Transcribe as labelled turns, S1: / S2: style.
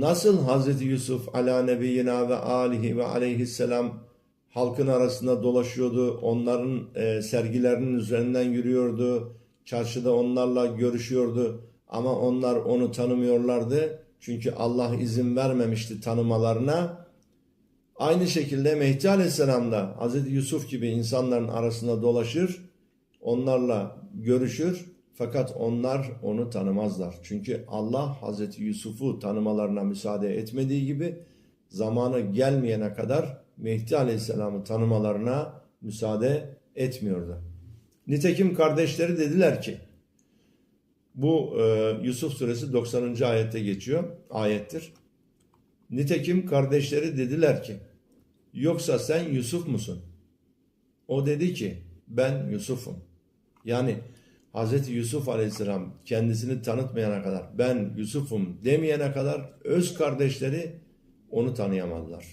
S1: nasıl Hazreti Yusuf ala nebiyyina ve alihi ve aleyhisselam halkın arasında dolaşıyordu, onların e, sergilerinin üzerinden yürüyordu, çarşıda onlarla görüşüyordu ama onlar onu tanımıyorlardı. Çünkü Allah izin vermemişti tanımalarına. Aynı şekilde Mehdi Aleyhisselam da Hazreti Yusuf gibi insanların arasında dolaşır, onlarla görüşür fakat onlar onu tanımazlar. Çünkü Allah Hazreti Yusuf'u tanımalarına müsaade etmediği gibi zamanı gelmeyene kadar Mehdi Aleyhisselam'ı tanımalarına müsaade etmiyordu. Nitekim kardeşleri dediler ki bu e, Yusuf suresi 90. ayette geçiyor, ayettir. Nitekim kardeşleri dediler ki yoksa sen Yusuf musun? O dedi ki ben Yusuf'um. Yani Hz. Yusuf Aleyhisselam kendisini tanıtmayana kadar ben Yusuf'um demeyene kadar öz kardeşleri onu tanıyamadılar.